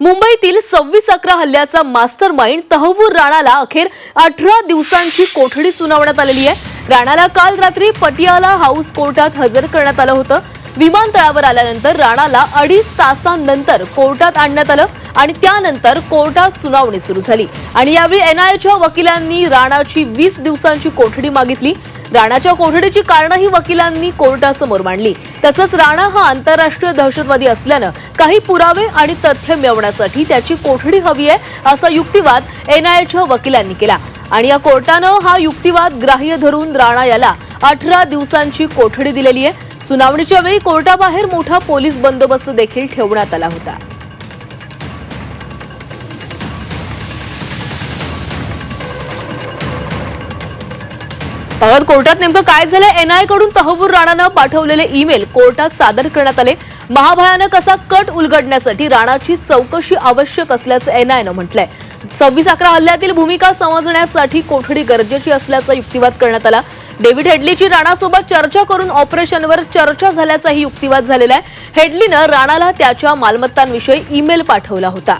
मुंबईतील सव्वीस अकरा हल्ल्याचा मास्टर माइंड तहवूर राणाला अखेर अठरा दिवसांची कोठडी सुनावण्यात आलेली आहे. राणाला काल रात्री पटियाला हाऊस कोर्टात हजर करण्यात आलं होतं. विमानतळावर आल्यानंतर राणाला अडीच तासांनंतर कोर्टात आणण्यात आलं आणि त्यानंतर कोर्टात सुनावणी सुरू झाली. आणि यावेळी एनआयएच्या वकिलांनी राणाची वीस दिवसांची कोठडी मागितली. राणाच्या कोठडीची कारणंही वकिलांनी कोर्टासमोर मांडली. तसंच राणा हा आंतरराष्ट्रीय दहशतवादी असल्यानं काही पुरावे आणि तथ्य मिळवण्यासाठी त्याची कोठडी हवी आहे असा युक्तिवाद एनआयएच्या वकिलांनी केला. आणि या कोर्टानं हा युक्तिवाद ग्राह्य धरून राणा याला अठरा दिवसांची कोठडी दिलेली आहे. सुनावणीच्या वेळी कोर्टाबाहेर मोठा पोलीस बंदोबस्त देखील ठेवण्यात आला होता. पाहत कोर्टात नेमकं काय झालं एनआयकडून तहवूर राणानं पाठवलेले ईमेल कोर्टात सादर करण्यात आले. महाभयानक असा कट उलगडण्यासाठी राणाची चौकशी आवश्यक असल्याचं एनआयनं म्हटलंय. सव्वीस अकरा हल्ल्यातील भूमिका समजण्यासाठी कोठडी गरजेची असल्याचा युक्तिवाद करण्यात आला. डेव्हिड हेडलीची राणासोबत चर्चा करून ऑपरेशनवर चर्चा झाल्याचाही युक्तिवाद झालेला आहे. हेडलीनं राणाला त्याच्या मालमत्तांविषयी ईमेल पाठवला होता.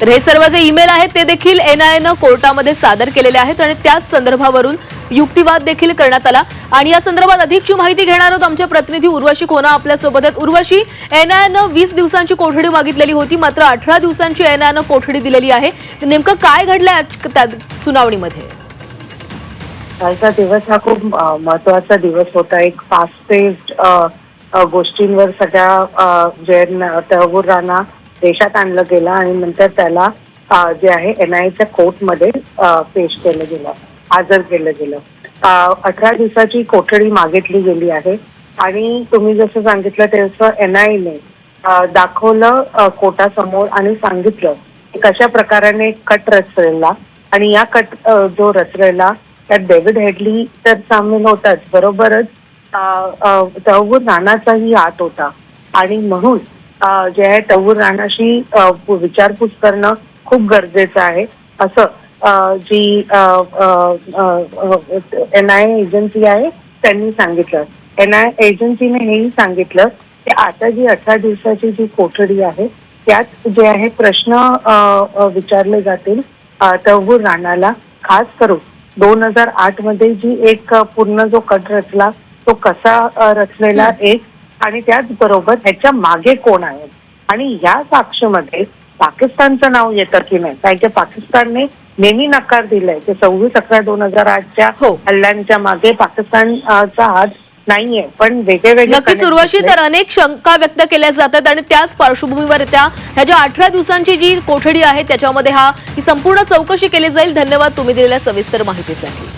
तर हे सर्व जे ईमेल आहेत ते देखील एनआयनं कोर्टामध्ये सादर केलेले आहेत आणि त्याच संदर्भावरून युक्तिवाद देखील करण्यात आला. आणि या संदर्भात अधिकची माहिती घेणार आहोत आमच्या प्रतिनिधी उर्वशी खोना आपल्यासोबत आहेत. उर्वशी एनआयनं वीस दिवसांची कोठडी मागितलेली होती मात्र अठरा दिवसांची एनआयनं कोठडी दिलेली आहे. नेमकं काय घडलंय त्या सुनावणीमध्ये? कालचा दिवस हा खूप महत्त्वाचा दिवस होता. एक फास्ट पेस्ड गोष्टींवर सगळ्या अ, तहवूर राणा देशात आणलं गेलं आणि नंतर त्याला जे आहे एनआयच्या कोर्टमध्ये पेश केलं गेलं. हजर केलं गेलं. अठरा दिवसाची कोठडी मागितली गेली आहे. आणि तुम्ही जसं सांगितलं तसं एन आयने दाखवलं कोर्टासमोर आणि सांगितलं की कशा प्रकाराने कट रचलेला आणि या कट जो रचलेला त्यात डेव्हिड हेडली तर सामील होताच. बरोबरच अ, नानाचाही हात होता. आणि म्हणून जे आहे तहवूर राणाशी विचारपूस करणं खूप गरजेचं आहे. असं जी एन आय एजन्सी आहे त्यांनी सांगितलं. एन आय एजन्सीने हेही सांगितलं की आता जी अठरा दिवसाची जी कोठडी आहे त्यात जे आहे प्रश्न विचारले जातील तहवूर राणाला. खास करून दोन हजार आठमध्ये जी एक पूर्ण जो कट रचला तो कसा रचलेला एक आणि त्याचबरोबर ह्याच्या मागे कोण आहे? आणि ह्या साक्षीमध्ये पाकिस्तानचं नाव येतं की नाही? कारण की पाकिस्तानने नेहमी नकार दिलाय की सव्वीस अकरा दोन हजार आठच्या हो. हल्ल्यांच्या मागे पाकिस्तानचा हात नाहीये. पण वेगळे वेगळे नक्कीच उर्वशी. तर अनेक शंका व्यक्त केल्या जातात आणि त्याच पार्श्वभूमीवर त्या ह्या ज्या अठरा दिवसांची जी कोठडी आहे त्याच्यामध्ये हा ही संपूर्ण चौकशी केली जाईल. धन्यवाद तुम्ही दिलेल्या सविस्तर माहितीसाठी.